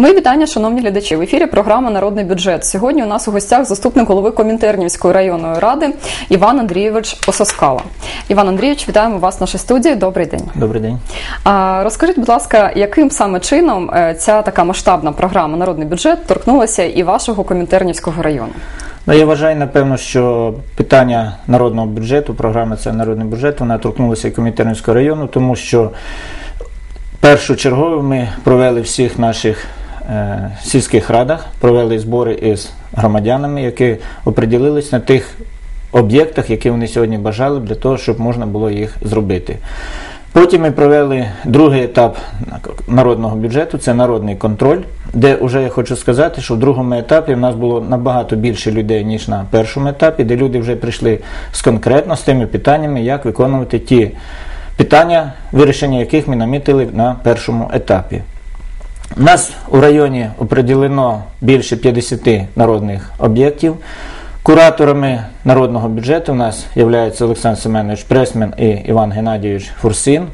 Мої вітання, шановні глядачі. В ефірі програма Народний бюджет. Сьогодні у нас у гостях заступник голови Комінтернівської районної ради Іван Андрійович Ососкала. Іван Андрійович, вітаємо вас в нашій студії. Добрий день. Добрий день. А, розкажіть, будь ласка, яким саме чином е, ця така масштабна програма Народний бюджет торкнулася і вашого Комінтернівського району? Ну, я вважаю, напевно, що питання народного бюджету, програми це народний бюджет, вона торкнулася і Комінтернівського району, тому що першочергово ми провели всіх наших сільських радах, провели збори із громадянами, які оприділились на тих об'єктах, які вони сьогодні бажали, для того, щоб можна було їх зробити. Потім ми провели другий етап народного бюджету це народний контроль, де вже я хочу сказати, що в другому етапі в нас було набагато більше людей, ніж на першому етапі, де люди вже прийшли з конкретно з тими питаннями, як виконувати ті питання, вирішення яких ми намітили на першому етапі. У нас у районі определено більше 50 народних об'єктів. Кураторами народного бюджету у нас є Олександр Семенович Пресмен і Іван Геннадійович Фурсин.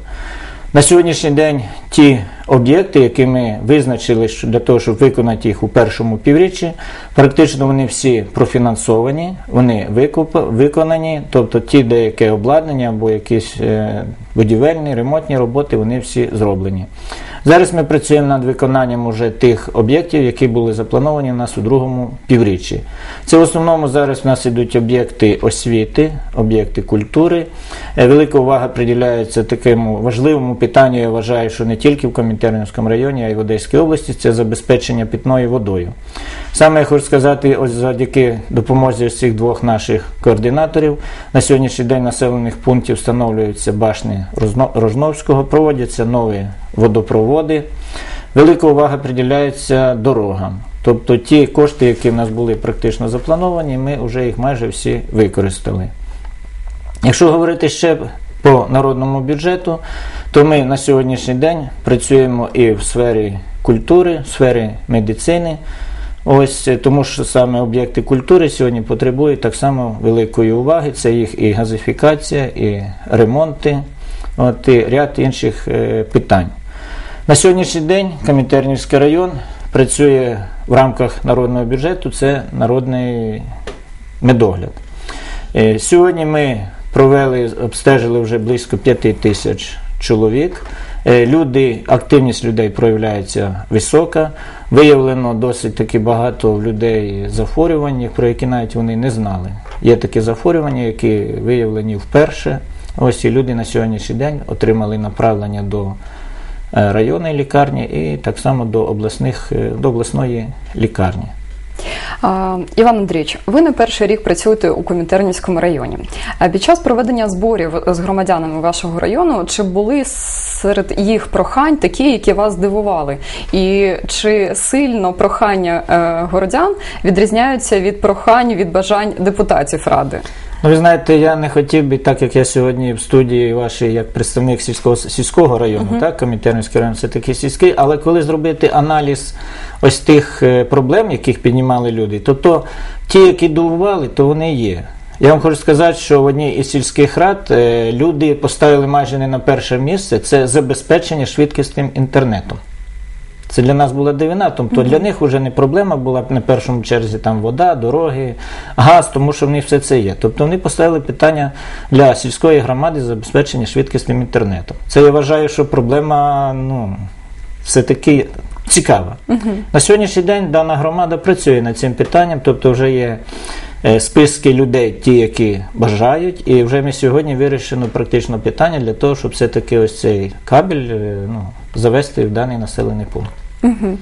На сьогоднішній день ті об'єкти, які ми визначили для того, щоб виконати їх у першому півріччі, практично вони всі профінансовані, вони виконані, тобто ті деяке обладнання або якісь е, будівельні, ремонтні роботи, вони всі зроблені. Зараз ми працюємо над виконанням уже тих об'єктів, які були заплановані у нас у другому півріччі. Це в основному зараз у нас йдуть об'єкти освіти, об'єкти культури. Е, велика увага приділяється такому важливому питанню, я вважаю, що не тільки в Комінтернівському районі, а й в Одеській області це забезпечення питною водою. Саме я хочу сказати, ось завдяки допомозі ось цих двох наших координаторів на сьогоднішній день населених пунктів встановлюються башни Рожновського, проводяться нові водопроводи. Велика увага приділяється дорогам. Тобто ті кошти, які в нас були практично заплановані, ми вже їх майже всі використали. Якщо говорити ще по народному бюджету, то ми на сьогоднішній день працюємо і в сфері культури, в сфері медицини. Ось тому, що саме об'єкти культури сьогодні потребують так само великої уваги. Це їх і газифікація, і ремонти, от, і ряд інших е, питань. На сьогоднішній день Комінтернівський район працює в рамках народного бюджету, це народний медогляд. Е, сьогодні ми провели, обстежили вже близько 5 тисяч чоловік. Е, люди, Активність людей проявляється висока. Виявлено досить таки багато людей захворювань, про які навіть вони не знали. Є такі захворювання, які виявлені вперше. Ось і люди на сьогоднішній день отримали направлення до е, районної лікарні і так само до обласних, е, до обласної лікарні. Іван Андрійович, ви не перший рік працюєте у Комінтернівському районі. Під час проведення зборів з громадянами вашого району чи були серед їх прохань такі, які вас здивували? І чи сильно прохання е, городян відрізняються від прохань від бажань депутатів ради? Ну, ви знаєте, я не хотів би, так як я сьогодні в студії вашій, як представник сільського сільського району, uh-huh. так, Комітернівський район, це такий сільський, але коли зробити аналіз ось тих е, проблем, яких піднімали люди, то то ті, які дивували, то вони є. Я вам хочу сказати, що в одній із сільських рад е, люди поставили майже не на перше місце це забезпечення швидкісним інтернетом. Це для нас була дивина, тобто для них вже не проблема була на першому черзі там вода, дороги, газ, тому що в них все це є. Тобто вони поставили питання для сільської громади забезпечення швидкісним інтернетом. Це я вважаю, що проблема ну, все-таки цікава. На сьогоднішній день дана громада працює над цим питанням, тобто вже є. Е, списки людей, ті, які бажають, і вже ми сьогодні вирішено практично питання для того, щоб все-таки ось цей кабель е, ну, завести в даний населений пункт. Угу.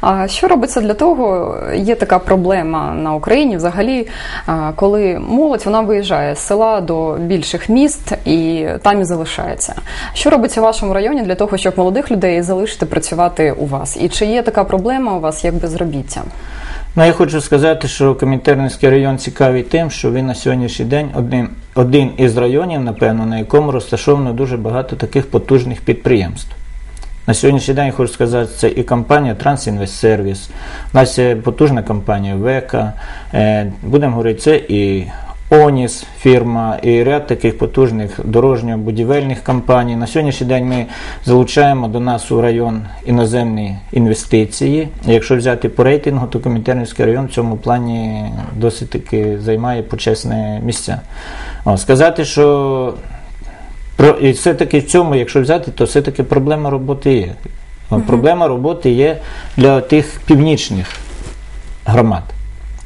А що робиться для того? Є така проблема на Україні взагалі, коли молодь вона виїжджає з села до більших міст і там і залишається. Що робиться в вашому районі для того, щоб молодих людей залишити працювати у вас? І чи є така проблема у вас як безробіття? Ну, я хочу сказати, що Комінтернівський район цікавий тим, що він на сьогоднішній день один один із районів, напевно, на якому розташовано дуже багато таких потужних підприємств. На сьогоднішній день я хочу сказати, це і компанія Трансінвестсервіс, у нас є потужна компанія ВЕКА. Будемо говорити, це і Оніс фірма і ряд таких потужних дорожньо-будівельних компаній. На сьогоднішній день ми залучаємо до нас у район іноземні інвестиції. Якщо взяти по рейтингу, то Комінтернівський район в цьому плані досить таки займає почесне місця. О, сказати, що про, і все-таки в цьому, якщо взяти, то все-таки проблема роботи є. Проблема роботи є для тих північних громад.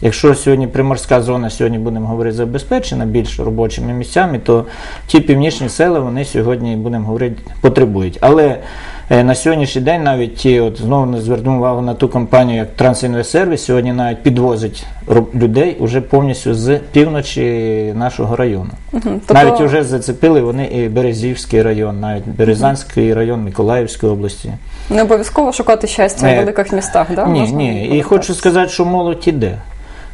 Якщо сьогодні приморська зона, сьогодні будемо говорити, забезпечена більш робочими місцями, то ті північні села вони сьогодні, будемо говорити, потребують. Але на сьогоднішній день навіть ті, от знову не звернув увагу на ту компанію, як Трансінвестсервіс, сьогодні навіть підвозить людей уже повністю з півночі нашого району. Мгм. Тобто- Навіть вже зацепили вони і Березівський район, навіть Березанський район Миколаївської області. Не обов'язково шукати щастя Е, в великих містах, да? Ні, Можна ні. І хочу сказати, що молодь іде.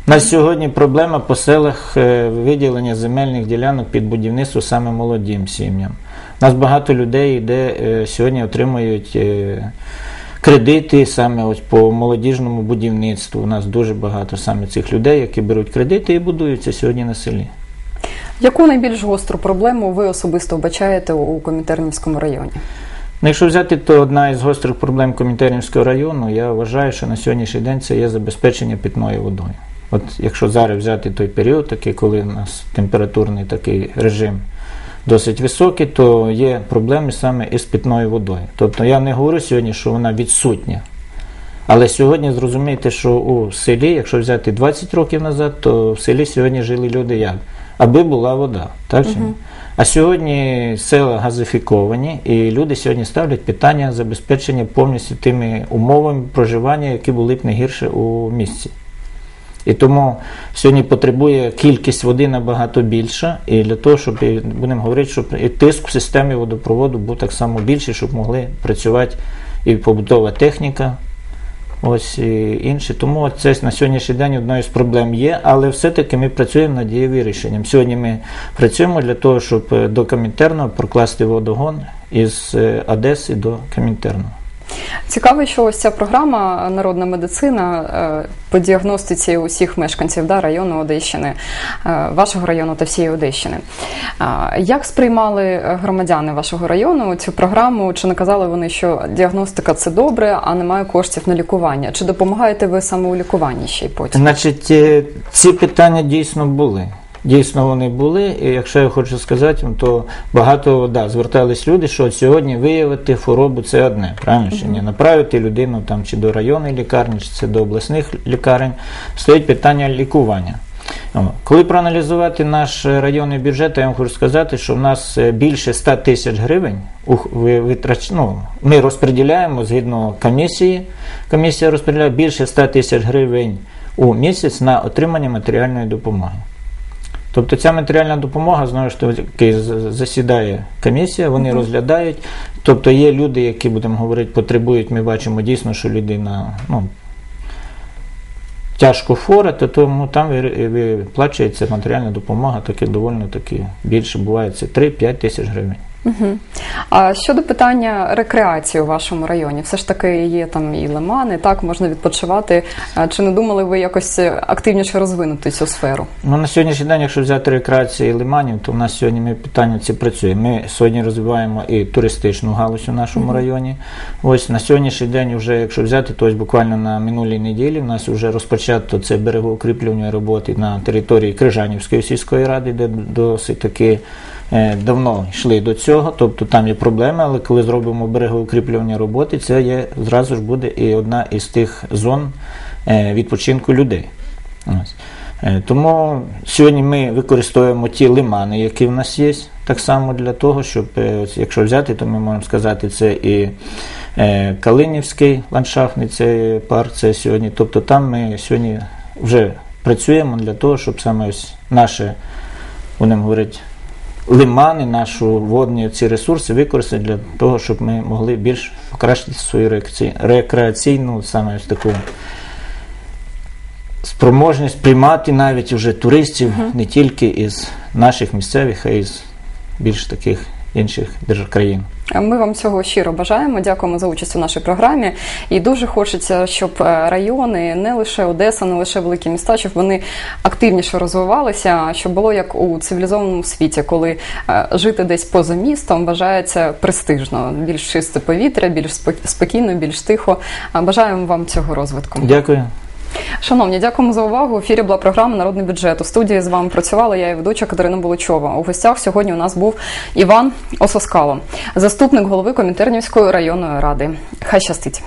На сьогодні проблема по селах е, виділення земельних ділянок під будівництво саме молодим сім'ям. У нас багато людей йде е, сьогодні отримують е, кредити саме ось по молодіжному будівництву. У нас дуже багато саме цих людей, які беруть кредити і будуються сьогодні на селі. Яку найбільш гостру проблему ви особисто вбачаєте у Комінтернівському районі? Ну, якщо взяти, то одна із гострих проблем Комінтернівського району, я вважаю, що на сьогоднішній день це є забезпечення питною водою. От якщо зараз взяти той період, такий, коли у нас температурний такий режим досить високий, то є проблеми саме із питною водою. Тобто я не говорю сьогодні, що вона відсутня. Але сьогодні зрозумійте, що у селі, якщо взяти 20 років назад, то в селі сьогодні жили люди як? Аби була вода. Так чи ні? А сьогодні села газифіковані, і люди сьогодні ставлять питання забезпечення повністю тими умовами проживання, які були б не гірше у місті. І тому сьогодні потребує кількість води набагато більша, і для того, щоб і будемо говорити, щоб і тиск в системі водопроводу був так само більший, щоб могли працювати і побутова техніка, ось і інші. Тому це на сьогоднішній день одною з проблем є, але все-таки ми працюємо над її вирішенням. Сьогодні ми працюємо для того, щоб е, до Комінтерного прокласти водогон із е, Одеси до Комінтерного. Цікаво, що ось ця програма Народна медицина е, по діагностиці усіх мешканців да, району Одещини, е, вашого району та всієї Одещини. Як сприймали громадяни вашого району цю програму? Чи не казали вони, що діагностика це добре, а немає коштів на лікування? Чи допомагаєте ви саме у лікуванні ще й потім? Значить, е, ці питання дійсно були. Дійсно, вони були. І якщо я хочу сказати, то багато да, звертались люди, що от сьогодні виявити хворобу це одне, правильно чи ні? Направити людину там чи до районної лікарні, чи це до обласних лікарень, стоїть питання лікування. Коли проаналізувати наш районний бюджет, я вам хочу сказати, що в нас е, більше 100 тисяч гривень ну, ми розподіляємо згідно комісії. Комісія розподіляє більше 100 тисяч гривень у місяць на отримання матеріальної допомоги. Тобто ця матеріальна допомога, знову ж таки, засідає комісія, вони розглядають. Тобто є люди, які, будемо говорити, потребують, ми бачимо дійсно, що людина ну, тяжко хвора, то тому там виплачується матеріальна допомога, таки доволі таки більше буває це 3-5 тисяч гривень. Угу. А щодо питання рекреації у вашому районі, все ж таки є там і лимани, так можна відпочивати. Чи не думали ви якось активніше розвинути цю сферу? Ну, на сьогоднішній день, якщо взяти рекреацію і лиманів, то в нас сьогодні ми питання ці працюємо. Ми сьогодні розвиваємо і туристичну галузь у нашому районі. Ось на сьогоднішній день, вже якщо взяти, то ось буквально на минулій неділі в нас вже розпочато це берегоукріплювальні роботи на території Крижанівської сільської ради, де досить таки давно йшли до цього. Тобто там є проблеми, але коли зробимо берегоукріплювальні роботи, це є зразу ж буде і одна із тих зон е, відпочинку людей. Е, Тому сьогодні ми використовуємо ті лимани, які в нас є, так само для того, щоб, е, якщо взяти, то ми можемо сказати, це і е, Калинівський ландшафтний це парк, це сьогодні. Тобто там ми сьогодні вже працюємо для того, щоб саме ось наше, будемо говорити, лимани, наші водні ці ресурси використати для того, щоб ми могли більш покращити свою рекреаційну саме ось таку спроможність приймати навіть уже туристів не тільки із наших місцевих, а й з більш таких інших держав країн. Ми вам цього щиро бажаємо. Дякуємо за участь у нашій програмі. І дуже хочеться, щоб е, райони, не лише Одеса, не лише великі міста, щоб вони активніше розвивалися, щоб було як у цивілізованому світі, коли е, жити десь поза містом вважається престижно. Більш чисте повітря, більш спокійно, більш тихо. Бажаємо вам цього розвитку. Дякую. Шановні, дякуємо за увагу. В ефірі була програма Народний бюджет. У студії з вами працювала я і ведуча Катерина Буличова. У гостях сьогодні у нас був Іван Ососкало, заступник голови Комінтернівської районної ради. Хай щастить.